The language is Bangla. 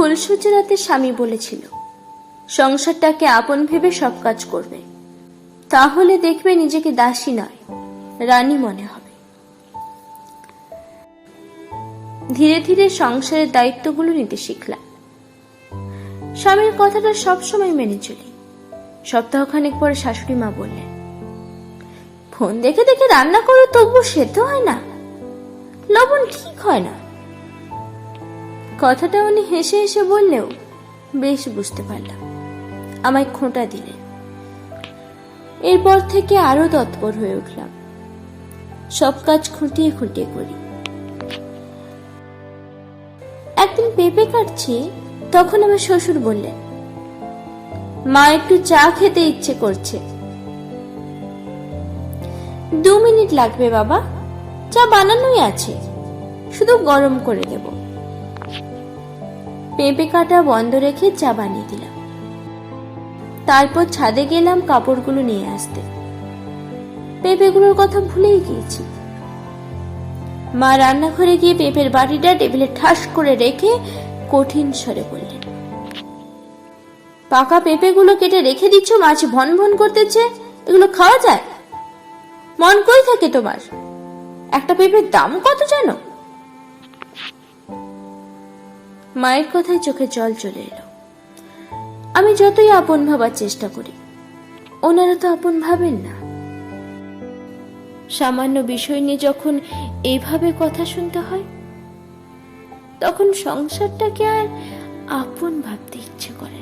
ফুলসজ্জা রাতে স্বামী বলেছিল, সংসারটাকে আপন ভেবে সব কাজ করবে। তাহলে দেখবে নিজেকে দাসী নয়, রানী মনে হবে। ধীরে ধীরে সংসারের দায়িত্বগুলো নিতে শিখলাম। স্বামীর কথাটা সবসময় মেনে চলি। সপ্তাহখানেক পরে শাশুড়ি মা বললেন, ফোন দেখে দেখে রান্না করো তবু সেদ্ধ হয় না। লবণ ঠিক হয় না। কথাটা উনি হেসে হেসে বললেও বেশ বুঝতে পারলাম। আমায় খোঁটা দিলেন। এরপর থেকে আরও তৎপর হয়ে উঠলাম। সব কাজ খুঁটিয়ে খুঁটিয়ে করি। একদিন পেঁপে কাটছি, তখন আমার শ্বশুর বললেন, মা, একটু চা খেতে ইচ্ছে করছে। দু মিনিট লাগবে বাবা। চা বানানোই আছে। শুধু গরম করে দেব। পেঁপে কাটা বন্ধ রেখে চা বানিয়ে দিলাম। তারপর ছাদে গেলাম কাপড়গুলো নিয়ে আসতে। পেঁপেগুলোর কথা ভুলেই গিয়েছি। মা রান্নাঘরে গিয়ে পেঁপের বাটিটা টেবিলে ঠাস করে রেখে কঠিন স্বরে বললেন, পাকা পেঁপেগুলো কেটে রেখে দিচ্ছ মাছ ভন ভন করতেছে, এগুলো খাওয়া যায়? মন কই থাকে তোমার? একটা পেঁপের দাম কত জানো? মায়ের কথায় চোখে জল চলে এলো। আমি যতই আপন ভাবার চেষ্টা করি, ওনারা তো আপন ভাবেন না। সামান্য বিষয় নিয়ে যখন এইভাবে কথা শুনতে হয়, তখন সংসারটাকে আর আপন ভাবতে ইচ্ছে করে